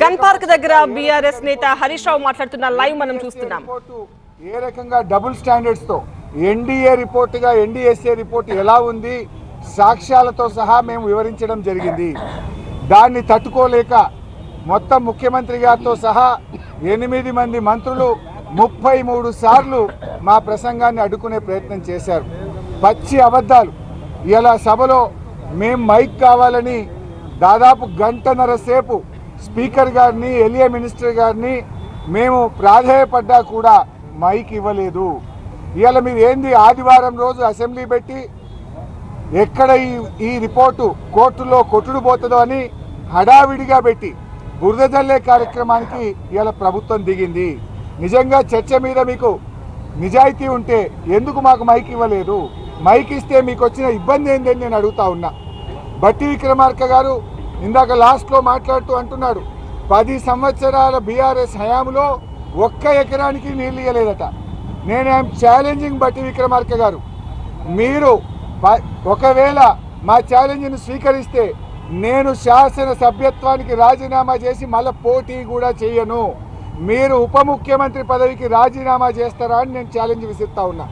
Gun park దగ్గర BRS నేత హరీష్ రావు మాట్లాడుతున్న లైవ్ మనం చూస్తున్నాం. రిపోర్టు ఏ రకంగా డబుల్ స్టాండర్డ్స్తో ఎన్డీఏ రిపోర్టుగా ఎన్డీఎస్ఏ రిపోర్ట్ ఎలా ఉంది సాక్ష్యాలతో సహా మేము వివరించడం జరిగింది. దాన్ని తట్టుకోలేక మొత్తం ముఖ్యమంత్రి గారితో సహా ఎనిమిది మంది మంత్రులు ముప్పై మూడు సార్లు మా ప్రసంగాన్ని అడ్డుకునే ప్రయత్నం చేశారు. పచ్చి అబద్ధాలు. ఇలా సభలో మేం మైక్ కావాలని దాదాపు గంటన్నర సేపు స్పీకర్ గారిని ఎలియా మినిస్టర్ గారిని మేము ప్రాధేయపడ్డా కూడా మైక్ ఇవ్వలేదు. ఇవాళ మీరు ఏంది ఆదివారం రోజు అసెంబ్లీ పెట్టి ఎక్కడ ఈ ఈ రిపోర్టు కోర్టులో కొట్టుడు పోతుందో అని హడావిడిగా పెట్టి బురదజల్లే కార్యక్రమానికి ఇవాళ ప్రభుత్వం దిగింది. నిజంగా చర్చ మీద మీకు నిజాయితీ ఉంటే ఎందుకు మాకు మైక్ ఇవ్వలేదు? మైక్ ఇస్తే మీకు వచ్చిన ఇబ్బంది ఏందని నేను అడుగుతా ఉన్నా. బట్టి విక్రమార్క గారు ఇందాక లాస్ట్లో మాట్లాడుతూ అంటున్నాడు పది సంవత్సరాల బీఆర్ఎస్ హయాంలో ఒక్క ఎకరానికి నీళ్ళు ఇవ్వలేదట నేను ఐఎమ్ ఛాలెంజింగ్ బట్టి విక్రమార్క గారు మీరు ఒకవేళ మా ఛాలెంజ్ను స్వీకరిస్తే నేను శాసన సభ్యత్వానికి రాజీనామా చేసి మళ్ళీ పోటీ కూడా చేయను. మీరు ఉప ముఖ్యమంత్రి పదవికి రాజీనామా చేస్తారా అని నేను ఛాలెంజ్ విసిస్తా ఉన్నా.